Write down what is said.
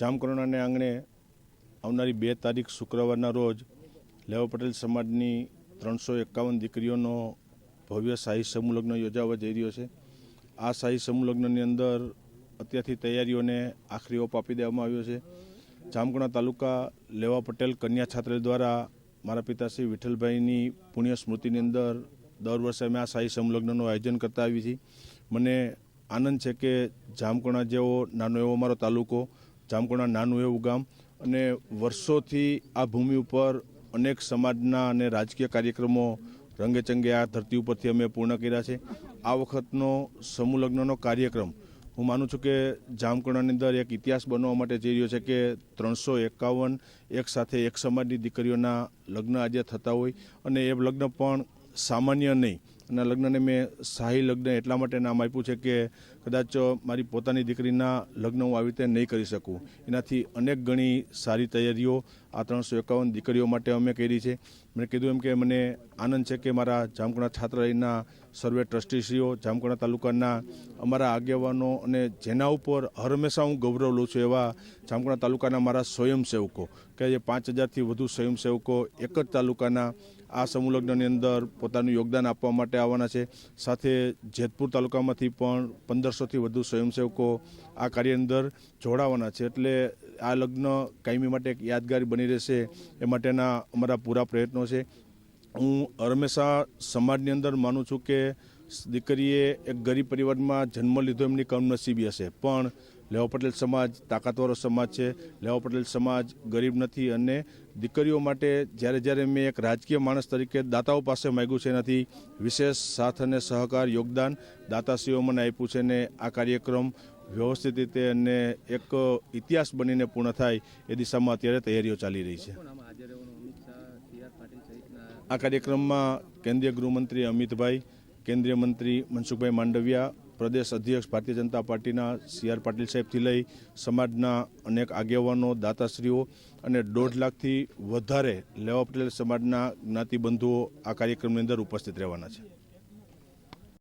જામકરોણાને આંગણે આવનારી બે તારીખ શુક્રવારના રોજ લેવા પટેલ સમાજની ત્રણસો એકાવન દીકરીઓનો ભવ્ય શાહી સમૂહલગ્ન યોજાવા જઈ રહ્યો છે. આ શાહી સમૂહલગ્નની અંદર અત્યારથી તૈયારીઓને આખરી ઓપ આપી દેવામાં આવ્યો છે. જામકુણા તાલુકા લેવા પટેલ કન્યા છાત્રાલય દ્વારા મારા પિતાશ્રી વિઠ્ઠલભાઈની પુણ્ય સ્મૃતિની અંદર દર વર્ષે અમે આ શાહી સમૂહ આયોજન કરતા આવી છીએ. મને આનંદ છે કે જામકણા જેવો નાનો એવો મારો તાલુકો જામકણા નાનું એવું ગામ. અને વર્ષોથી આ ભૂમિ ઉપર અનેક સમાજના અને રાજકીય કાર્યક્રમો રંગેચંગે આ ધરતી ઉપરથી અમે પૂર્ણ કર્યા છે. આ વખતનો સમૂહ લગ્નનો કાર્યક્રમ, હું માનું છું કે જામકુણાની અંદર એક ઇતિહાસ બનવા માટે જઈ રહ્યો છે કે ત્રણસો એકાવન એક સાથે એક સમાજની દીકરીઓના લગ્ન આજે થતા હોય. અને એ લગ્ન પણ સામાન્ય નહીં અને લગ્નને મેં શાહી લગ્ન એટલા માટે નામ આપ્યું છે કે કદાચ મારી પોતાની દીકરીના લગ્ન હું આવી રીતે નહીં કરી શકું. એનાથી અનેક ગણી સારી તૈયારીઓ આ ત્રણસો એકાવન દીકરીઓ માટે અમે કરી છે. મેં કીધું એમ કે મને આનંદ છે કે મારા જામકુણા છાત્રાલયના સર્વે ટ્રસ્ટીશ્રીઓ જામકુણા તાલુકાના અમારા આગેવાનો અને જેના ઉપર હંમેશા હું ગૌરવ લઉં છું એવા જામકુણા તાલુકાના મારા સ્વયંસેવકો, કે જે પાંચ હજારથી વધુ સ્વયંસેવકો એક જ તાલુકાના આ સમૂહ લગ્નની અંદર પોતાનું યોગદાન આપવા માટે આવવાના છે. સાથે જેતપુર તાલુકામાંથી પણ પંદરસોથી વધુ સ્વયંસેવકો આ કાર્ય અંદર જોડાવાના છે. એટલે આ લગ્ન કાયમી માટે એક યાદગારી બની રહેશે એ માટેના અમારા પૂરા પ્રયત્નો છે. હું હંમેશા સમાજની અંદર માનું છું કે દીકરીએ એક ગરીબ પરિવારમાં જન્મ લીધો એમની કમનસીબી હશે. પણ લેવા પટેલ સમાજ તાકાતવાળો સમાજ છે. લેવા પટેલ સમાજ ગરીબ નથી અને દીકરીઓ માટે જ્યારે જ્યારે મેં એક રાજકીય માણસ તરીકે દાતાઓ પાસે માગ્યું છે એનાથી વિશેષ સાથ અને સહકાર યોગદાન દાતાશ્રીઓ મને આપ્યું છે ને આ કાર્યક્રમ વ્યવસ્થિત રીતે અને એક ઇતિહાસ બનીને પૂર્ણ થાય એ દિશામાં અત્યારે તૈયારીઓ ચાલી રહી છે. આ કાર્યક્રમમાં કેન્દ્રીય ગૃહમંત્રી અમિતભાઈ કેન્દ્રીય મંત્રી મનસુખભાઈ માંડવિયા, પ્રદેશ અધ્યક્ષ ભારતીય જનતા પાર્ટીના સી આર પાટીલ સાહેબથી લઈ સમાજના અનેક આગેવાનો, દાતાશ્રીઓ અને દોઢ લાખથી વધારે લેવા પટેલ સમાજના જ્ઞાતિબંધુઓ આ કાર્યક્રમની અંદર ઉપસ્થિત રહેવાના છે.